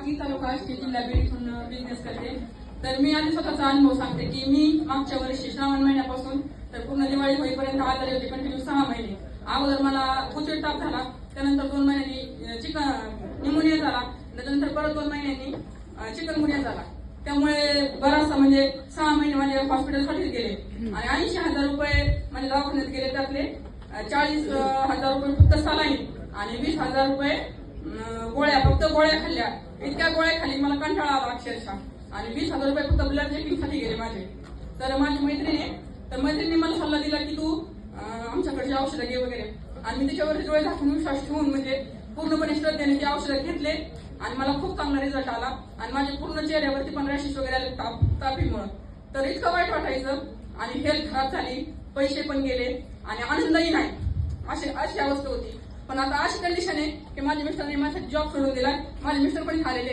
बाकी तालुका जिल्हा बीड इथून बिझनेस करते. तर मी आधी स्वतःचा अनुभव सांगते की मी मागच्या वर्षी श्रावण महिन्यापासून तर पूर्ण दिवाळी होईपर्यंत आजारी होते कंटिन्यू सहा महिने. अगोदर मला उचित ताप झाला त्यानंतर दोन महिन्यांनी चिकन निमोनिया झाला त्यानंतर परत दोन महिन्यांनी चिकन झाला. त्यामुळे बराचसा म्हणजे सहा महिने माझे हॉस्पिटलसाठीच गेले. आणि ऐंशी हजार रुपये म्हणजे दवाखान्यात गेले त्यातले. चाळीस हजार रुपये फक्त सलाईन आणि वीस हजार रुपये गोळ्या खाल्ल्या. इतक्या गोळ्या खाल्ली मला कंटाळा आला अक्षरशः. आणि वीस हजार रुपये फक्त ब्लड चेकिंगसाठी गेले माझे. तर माझी मैत्रिणी आहे तर मैत्रिणी मला सल्ला दिला की तू आमच्याकडे आमच्याकडची औषधं घे वगैरे. आणि मी त्याच्यावर डोळे दाखवून विश्वास ठेवून म्हणजे पूर्णपणे श्रद्धेने ते औषधं घेतले. आणि मला खूप चांगला रिझल्ट आला. आणि माझ्या पूर्ण चेहऱ्यावरती पण रॅशेस वगैरे आले ताप तापीमुळं. तर इतकं वाईट वाटायचं. आणि हेल्थ खराब झाली. पैसे पण गेले. आणि आनंदही नाही. अशी अशी अवस्था होती. पण आता अशी कंडिशन आहे की माझ्या मिस्टरने माझ्यासाठी जॉब सोडून दिला माझे मिस्टर पण खालेले